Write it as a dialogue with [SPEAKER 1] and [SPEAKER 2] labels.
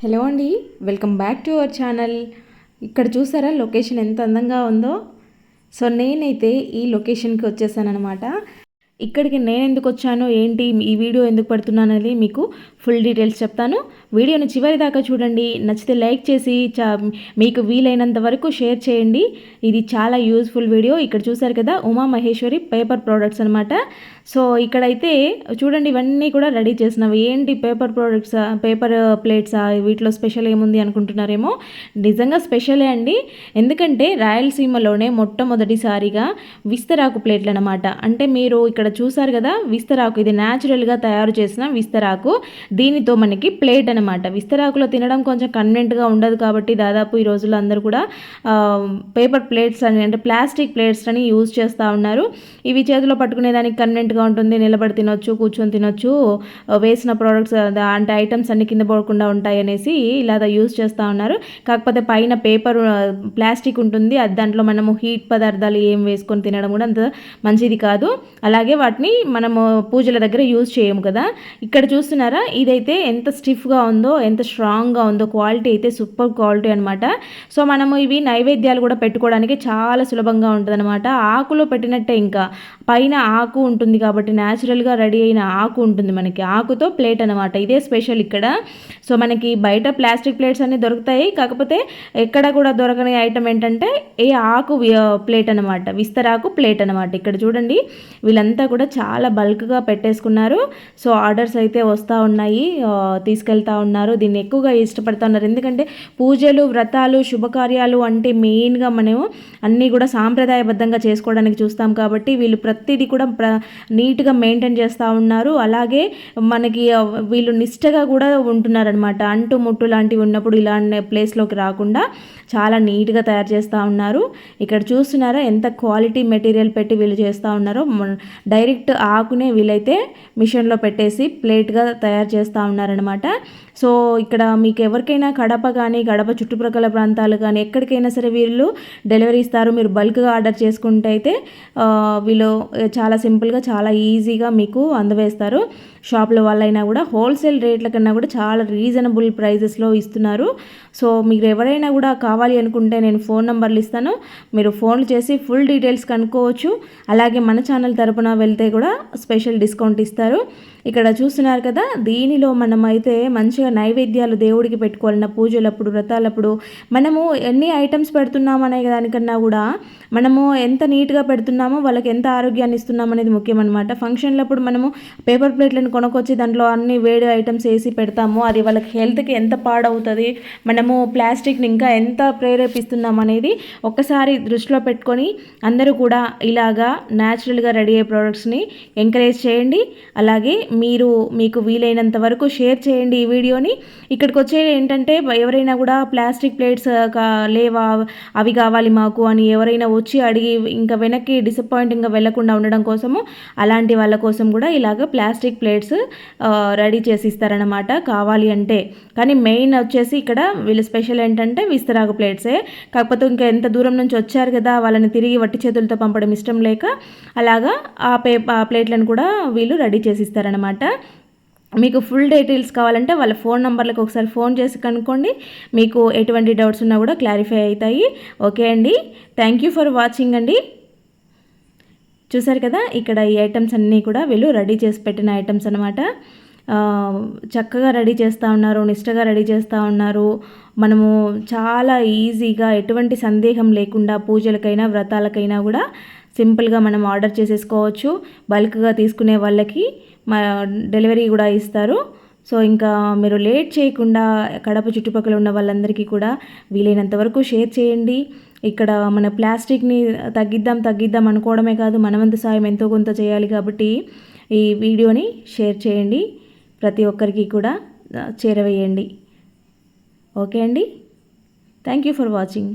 [SPEAKER 1] Hello అండి welcome back to our channel. ఇక్కడ చూసారా లొకేషన్ ఎంత అందంగా ఉందో? సో నేనైతే ఈ లొకేషన్కి వచ్చేసానమాట ఇక్కడికి నేను ఎందుకు వచ్చాను ఏంటి ఈ వీడియో ఎందుకు పడుతున్నాను అనేది మీకు ఫుల్ డీటెయిల్స్ చెప్తాను. వీడియోని చివరి దాకా చూడండి నచ్చితే లైక్ చేసి చా మీకు వీలైనంత వరకు షేర్ చేయండి. ఇది చాలా యూజ్ఫుల్ వీడియో. ఇక్కడ చూసారు కదా ఉమా మహేశ్వరి పేపర్ ప్రోడక్ట్స్ అనమాట సో ఇక్కడైతే చూడండి ఇవన్నీ కూడా రెడీ చేసినవి. ఏంటి పేపర్ ప్రోడక్ట్స్ పేపర్ ప్లేట్సా వీటిలో స్పెషల్ ఏముంది అనుకుంటున్నారేమో? నిజంగా స్పెషలే అండి. ఎందుకంటే రాయలసీమలోనే మొట్టమొదటిసారిగా విస్తరాకు ప్లేట్లు అనమాట అంటే మీరు ఇక్కడ చూసారు కదా విస్తరాకు ఇది న్యాచురల్గా తయారు చేసిన విస్తరాకు. దీనితో మనకి ప్లేట్ అనమాట. విస్తరాకులో తినడం కొంచెం కన్వెంట్గా ఉండదు కాబట్టి దాదాపు ఈ రోజుల్లో అందరూ కూడా పేపర్ ప్లేట్స్ అని అంటే ప్లాస్టిక్ ప్లేట్స్ అని యూజ్ చేస్తూ ఉన్నారు. ఇవి చేతిలో పట్టుకునేదానికి కన్వెంట్గా ఉంటుంది నిలబడి తినొచ్చు కూర్చొని తినొచ్చు వేసిన ప్రోడక్ట్స్ అంటే ఐటమ్స్ అన్ని కింద పడకుండా ఉంటాయి అనేసి ఇలా యూస్ చేస్తూ ఉన్నారు. కాకపోతే పైన పేపర్ ప్లాస్టిక్ ఉంటుంది అది దాంట్లో మనము హీట్ పదార్థాలు ఏం వేసుకొని తినడం కూడా అంత మంచిది కాదు. అలాగే వాటిని మనము పూజల దగ్గర యూజ్ చేయము కదా. ఇక్కడ చూస్తున్నారా? ఇదైతే ఎంత స్టిఫ్గా ఉందో ఎంత స్ట్రాంగ్గా ఉందో క్వాలిటీ అయితే సూపర్ క్వాలిటీ అనమాట సో మనము ఇవి నైవేద్యాలు కూడా పెట్టుకోవడానికి చాలా సులభంగా ఉంటుంది అనమాట ఆకులో పెట్టినట్టే ఇంకా. పైన ఆకు ఉంటుంది కాబట్టి న్యాచురల్గా రెడీ అయిన ఆకు ఉంటుంది మనకి. ఆకుతో ప్లేట్ అనమాట ఇదే స్పెషల్ ఇక్కడ. సో మనకి బయట ప్లాస్టిక్ ప్లేట్స్ అన్నీ దొరుకుతాయి. కాకపోతే ఎక్కడ కూడా దొరకని ఐటమ్ ఏంటంటే ఏ ఆకు ప్లేట్ అనమాట విస్తరాకు ప్లేట్ అనమాట ఇక్కడ చూడండి వీళ్ళంతా కూడా చాలా బల్క్గా పెట్టేసుకున్నారు. సో ఆర్డర్స్ అయితే వస్తూ ఉన్నాయి. తీసుకెళ్తా ఉన్నారు. దీన్ని ఎక్కువగా ఇష్టపడుతూ ఉన్నారు. ఎందుకంటే పూజలు వ్రతాలు శుభకార్యాలు అంటే మెయిన్గా మనము అన్నీ కూడా సాంప్రదాయబద్ధంగా చేసుకోవడానికి చూస్తాం కాబట్టి వీళ్ళు ప్రతిదీ కూడా ప్ర నీట్గా మెయింటైన్ చేస్తూ ఉన్నారు. అలాగే మనకి వీళ్ళు నిష్టగా కూడా ఉంటున్నారనమాట అంటు ముట్టు లాంటివి ఉన్నప్పుడు ఇలాంటి ప్లేస్లోకి రాకుండా చాలా నీట్గా తయారు చేస్తూ ఉన్నారు. ఇక్కడ చూస్తున్నారా ఎంత క్వాలిటీ మెటీరియల్ పెట్టి వీళ్ళు చేస్తూ ఉన్నారో. డైరెక్ట్ ఆకునే వీలైతే మిషన్లో పెట్టేసి ప్లేట్గా తయారు చేస్తూ ఉన్నారనమాట సో ఇక్కడ మీకు ఎవరికైనా కడప కానీ గడప చుట్టుప్రక్కల ప్రాంతాలు కానీ ఎక్కడికైనా సరే వీళ్ళు డెలివరీ ఇస్తారు. మీరు బల్క్గా ఆర్డర్ చేసుకుంటే అయితే వీళ్ళు చాలా సింపుల్గా చాలా ఈజీగా మీకు అందవేస్తారు. షాపుల వాళ్ళైనా కూడా హోల్సేల్ రేట్ల కన్నా కూడా చాలా రీజనబుల్ ప్రైజెస్లో ఇస్తున్నారు. సో మీరు ఎవరైనా కూడా కావాలి అనుకుంటే నేను ఫోన్ నెంబర్లు ఇస్తాను. మీరు ఫోన్లు చేసి ఫుల్ డీటెయిల్స్ కనుక్కోవచ్చు. అలాగే మన ఛానల్ తరపున వెళ్తే కూడా స్పెషల్ డిస్కౌంట్ ఇస్తారు. ఇక్కడ చూస్తున్నారు కదా దీనిలో మనం అయితే మంచిగా నైవేద్యాలు దేవుడికి పెట్టుకోవాలన్న పూజలప్పుడు వ్రతాలప్పుడు మనము ఎన్ని ఐటమ్స్ పెడుతున్నామనే దానికన్నా కూడా మనము ఎంత నీట్గా పెడుతున్నామో వాళ్ళకి ఎంత ఆరోగ్యాన్ని ఇస్తున్నాం అనేది ముఖ్యం అనమాట ఫంక్షన్లప్పుడు మనము పేపర్ ప్లేట్లను కొనుక్కొచ్చి దాంట్లో అన్ని వేడి ఐటమ్స్ వేసి పెడతాము. అది వాళ్ళకి హెల్త్కి ఎంత పాడవుతుంది మనము ప్లాస్టిక్ని ఇంకా ఎంత ప్రేరేపిస్తున్నాం అనేది ఒక్కసారి దృష్టిలో పెట్టుకొని అందరూ కూడా ఇలాగా న్యాచురల్గా రెడీ అయ్యే ప్రోడక్ట్స్ని ఎంకరేజ్ చేయండి. అలాగే మీరు మీకు వీలైనంత వరకు షేర్ చేయండి ఈ వీడియోని. ఇక్కడికి వచ్చే ఏంటంటే ఎవరైనా కూడా ప్లాస్టిక్ ప్లేట్స్ లేవా అవి కావాలి మాకు అని ఎవరైనా వచ్చి అడిగి ఇంకా వెనక్కి డిసప్పాయింటింగ్గా వెళ్ళకుండా ఉండడం కోసము అలాంటి వాళ్ళ కోసం కూడా ఇలాగ ప్లాస్టిక్ ప్లేట్స్ రెడీ చేసి ఇస్తారనమాట కావాలి అంటే. కానీ మెయిన్ వచ్చేసి ఇక్కడ వీళ్ళు స్పెషల్ ఏంటంటే విస్తరాకు ప్లేట్సే. కాకపోతే ఇంకా ఎంత దూరం నుంచి వచ్చారు కదా వాళ్ళని తిరిగి వట్టి చేతులతో పంపడం ఇష్టం లేక అలాగా ఆ పే ఆ ప్లేట్లను కూడా వీళ్ళు రెడీ చేసి ఇస్తారనమాట అనమాట మీకు ఫుల్ డీటెయిల్స్ కావాలంటే వాళ్ళ ఫోన్ నెంబర్లకు ఒకసారి ఫోన్ చేసి కనుక్కోండి. మీకు ఎటువంటి డౌట్స్ ఉన్నా కూడా క్లారిఫై అవుతాయి. ఓకే అండి? థ్యాంక్ యూ ఫర్ వాచింగ్ అండి. చూసారు కదా? ఇక్కడ ఈ ఐటమ్స్ అన్నీ కూడా వీళ్ళు రెడీ చేసి పెట్టిన ఐటమ్స్ అనమాట చక్కగా రెడీ చేస్తూ ఉన్నారు నిష్టగా రెడీ చేస్తూ ఉన్నారు. మనము చాలా ఈజీగా ఎటువంటి సందేహం లేకుండా పూజలకైనా వ్రతాలకైనా కూడా సింపుల్గా మనం ఆర్డర్ చేసేసుకోవచ్చు. బల్క్గా తీసుకునే వాళ్ళకి డెలివరీ కూడా ఇస్తారు. సో ఇంకా మీరు లేట్ చేయకుండా కడప చుట్టుపక్కల ఉన్న వాళ్ళందరికీ కూడా వీలైనంత వరకు షేర్ చేయండి. ఇక్కడ మన ప్లాస్టిక్ని తగ్గిద్దాం తగ్గిద్దాం అనుకోవడమే కాదు మనవంత సాయం ఎంతో కొంత చేయాలి కాబట్టి ఈ వీడియోని షేర్ చేయండి. ప్రతి ఒక్కరికి కూడా చేరవేయండి. ఓకే అండి? Thank you for watching.